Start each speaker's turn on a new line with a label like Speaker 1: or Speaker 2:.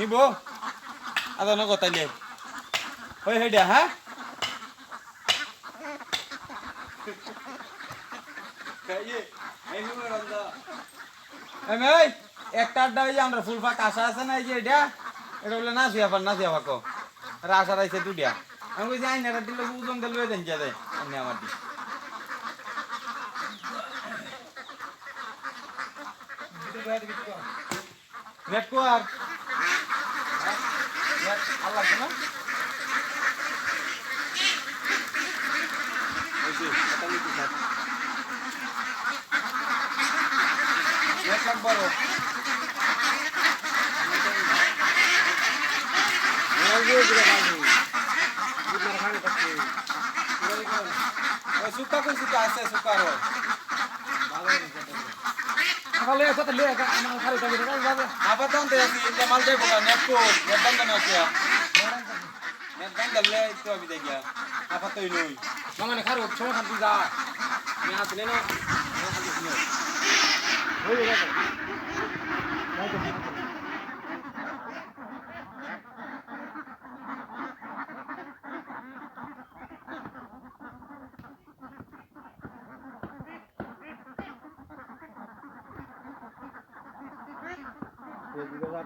Speaker 1: নিব আদা ন কথা লিয়ে ওই হেডিয়া হ্যাঁ এই একটা আড্ডা ওই যে আমরা ফুল ফাঁক আশা আছে না এই যে এটা এটা বলে না সিয়া পার না সিয়া পাকো আর আশা রাইছে দুটিয়া আমি কইছি আইনারা দিলে ওজন দিলে লয়ে দেন যাবে আমি আমার দি নেট কো আর নেট আল্লাহ না বড় সুকা কোন সুকা আছে সুকার
Speaker 2: সকালে সাথে লিয়ে আমার খালি থাকি যাবে
Speaker 1: আপাতত দেখি ইন্দা মাল দেবো না নেট কো নেট বন্ধ না কিয়া নেট বন্ধ le তো আমি দেখিয়া আপাতত নই।
Speaker 2: মানে খারো সময় খান তুই যা। আমি আসলে না। হয়ে গেছে।
Speaker 3: বেলা